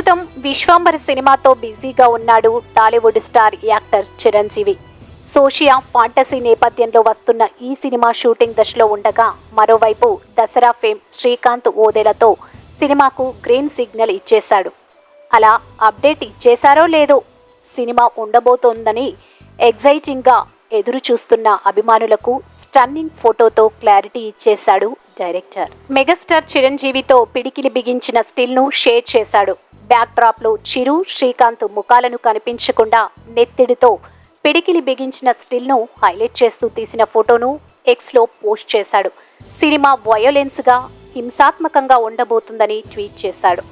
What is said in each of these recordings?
ప్రస్తుతం విశ్వాంబర సినిమాతో బిజీగా ఉన్నాడు Tollywood star actor Chiranjeevi. Socio fantasy నేపథ్యంలో వస్తున్న ఈ సినిమా షూటింగ్ దశలో ఉండగా మరోవైపు దసరా ఫేమ్ శ్రీకాంత్ ఓదెలతో సినిమాకు గ్రీన్ సిగ్నల్ ఇచ్చేశాడు. అలా అప్డేట్ ఇచ్చేశారో లేదో సినిమా ఉండబోతోందని ఎగ్జైటింగ్గా ఎదురు చూస్తున్న అభిమానులకు స్టన్నింగ్ ఫోటోతో క్లారిటీ ఇచ్చేశాడు డైరెక్టర్. మెగాస్టార్ చిరంజీవితో పిడికిలి బిగించిన స్టిల్ను షేర్ చేశాడు. బ్యాక్డ్రాప్లో చిరు శ్రీకాంత్ ముఖాలను కనిపించకుండా నెత్తిడితో పిడికిలి బిగించిన స్టిల్ను హైలైట్ చేస్తూ తీసిన ఫోటోను ఎక్స్లో పోస్ట్ చేశాడు. సినిమా వయోలెన్స్గా హింసాత్మకంగా ఉండబోతుందని ట్వీట్ చేశాడు.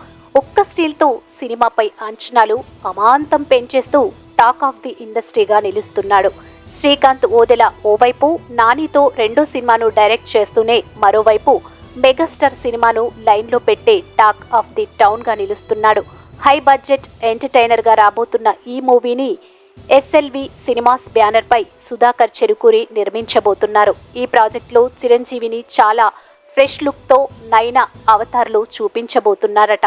ఒక్క స్టీల్తో సినిమాపై అంచనాలు అమాంతం పెంచేస్తూ టాక్ ఆఫ్ ది ఇండస్ట్రీగా నిలుస్తున్నాడు. శ్రీకాంత్ ఓదెల ఓవైపు నానితో రెండో సినిమాను డైరెక్ట్ చేస్తూనే మరోవైపు మెగాస్టార్ సినిమాను లైన్లో పెట్టే టాక్ ఆఫ్ ది టౌన్గా నిలుస్తున్నాడు. హై బడ్జెట్ ఎంటర్టైనర్గా రాబోతున్న ఈ మూవీని ఎస్ఎల్వి సినిమాస్ బ్యానర్పై సుధాకర్ చెరుకూరి నిర్మించబోతున్నారు. ఈ ప్రాజెక్టులో చిరంజీవిని చాలా ఫ్రెష్ లుక్తో నైనా అవతార్లు చూపించబోతున్నారట.